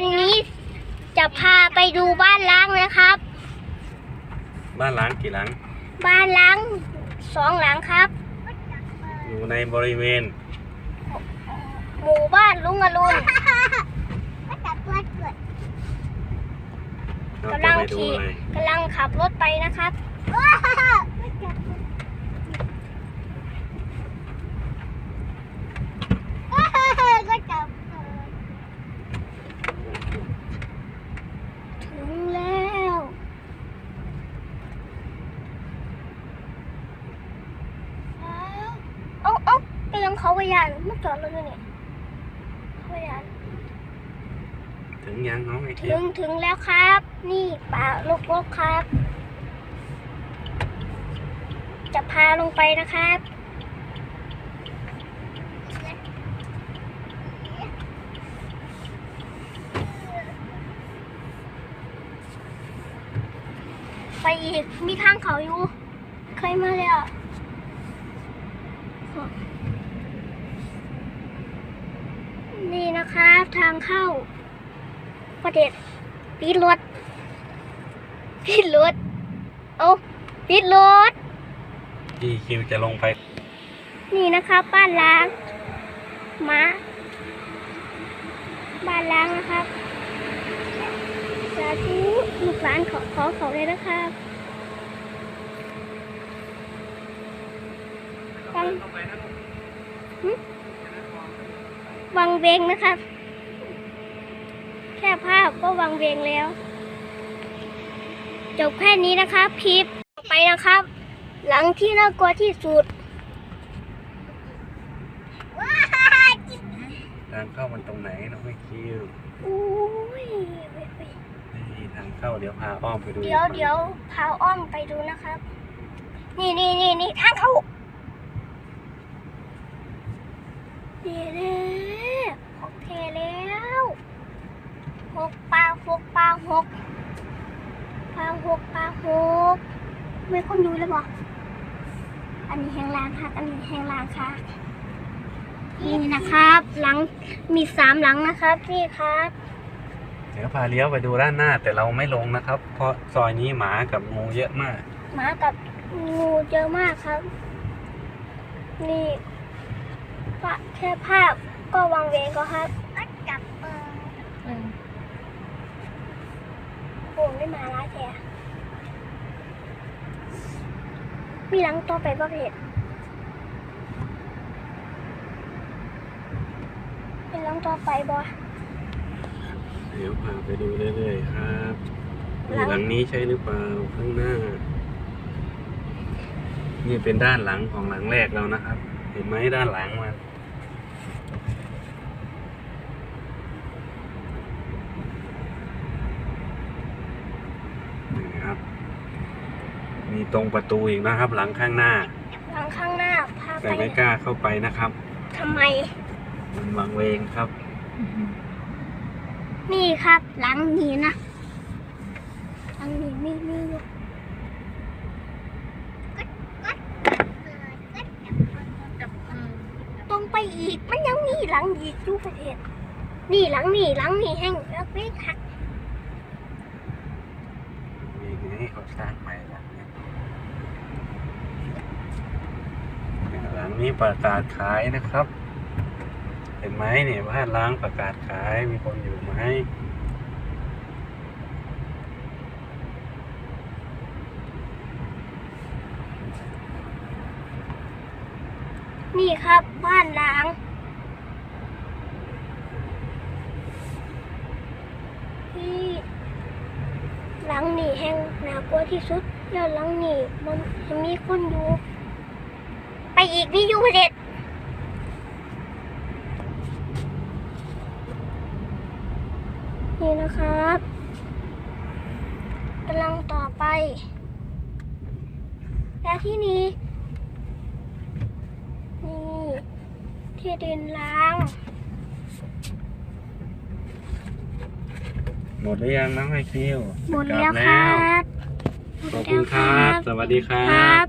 วันนี้จะพาไปดูบ้านล้างนะครับ บ้านล้างกี่หลัง บ้านล้างสองหลังครับ อยู่ในบริเวณ หมู่บ้านลุงอรุณเรากำจะลังไปดูขี่อะไรกำลังขับรถไปนะครับ ถึงแล้ว เอ้าเอ้าไปยัง เขาไปยานมาจอดรถอยู่นี่เขาไปยานถึงยังน้องไอเทีถึยงถึงแล้วครับ นี่ป่าลูกลกครับ จะพาลงไปนะครับ ไปอีกมีทางเขาอยู่ เคยมาแล้ว นี่นะครับ ทางเข้า ประเด็ดปิดรถปิดรถเอาปิดรถพี่คิวจะลงไป นี่นะครับบ้านล้างหมาบ้านล้างนะครับสาธุลูกหลานขอขอเขาเลยนะครับวังหึวัง เวงนะครับ แค่ภาพก็วังเวงแล้ว จบแค่นี้นะครับคลิปต่อไปนะครับ หลังที่น่ากลัวที่สุดทางเข้ามันตรงไหนน้องไอคิวอุ้ยนี่ทางเข้าเดี๋ยวพาอ้อมไปดู เดี๋ยวเดี๋ยวพาอ้อมไปดูนะครับ นี่นี่นี่นี่ทางเขาเดี๋ยวเลยโอเคแล้วหกปลา หกปลาหกปลาหกปลาหกไม่คนดูเลยบอกอันนี้แหงลางค่ะอันนี้แหงลางค่ะนี่นะครับ หลังมีสามหลังนะครับนี่ครับเดี๋ยวพาเลี้ยวไปดูด้านหน้าแต่เราไม่ลงนะครับ เพราะซอยนี้หมากับงูเยอะมาก หมากับงูเยอะมากครับ นี่ปะแค่ภาพก็วางเวงก็ครับจับเออโอ้ไม่มาล้าแท้มีหลังต่อไปบ่เพจเป็นหลังต่อไปบ่เดี๋ยวพาไปดูเรื่อยๆครับหลังหลังนี้ใช่หรือเปล่าข้างหน้า นี่เป็นด้านหลังของหลังแรกเรานะครับ เห็นไหมด้านหลังมันครับ มี ตรงประตูอีกนะครับ หลังข้างหน้า หลังข้างหน้าพาแต่ไปไม่กล้าเข้าไปนะครับทำไม มันวังเวงครับ นี่ครับหลังนี้นะหลังนี้มีมีอยู่ตรงไปอีกมันยังมีหลังอีกอยู่ประเทศนี่หลังนี่หลังนี่แห้งแล้วไม่หัก มีนี่เขาสร้างใหม่หลังนี้ นี้ประกาศขายนะครับ เห็นไหมเนี่ยบ้านล้างประกาศขายมีคนอยู่ไหมนี่ครับบ้านล้าง ที่หลังหนีแห้งน่ากลัวที่สุดแล้วหลังนี่มันมีคนอยู่ ไปอีกนี่อยู่ประเทศนี่นะครับกำลังต่อไป แล้วที่นี้ นี่ ที่ดินล้าง หมดหรือยังน้องไอคิวหมดแล้วกคลัรัแล้ว บขอบคุณครับ สวัสดีครัครับ บ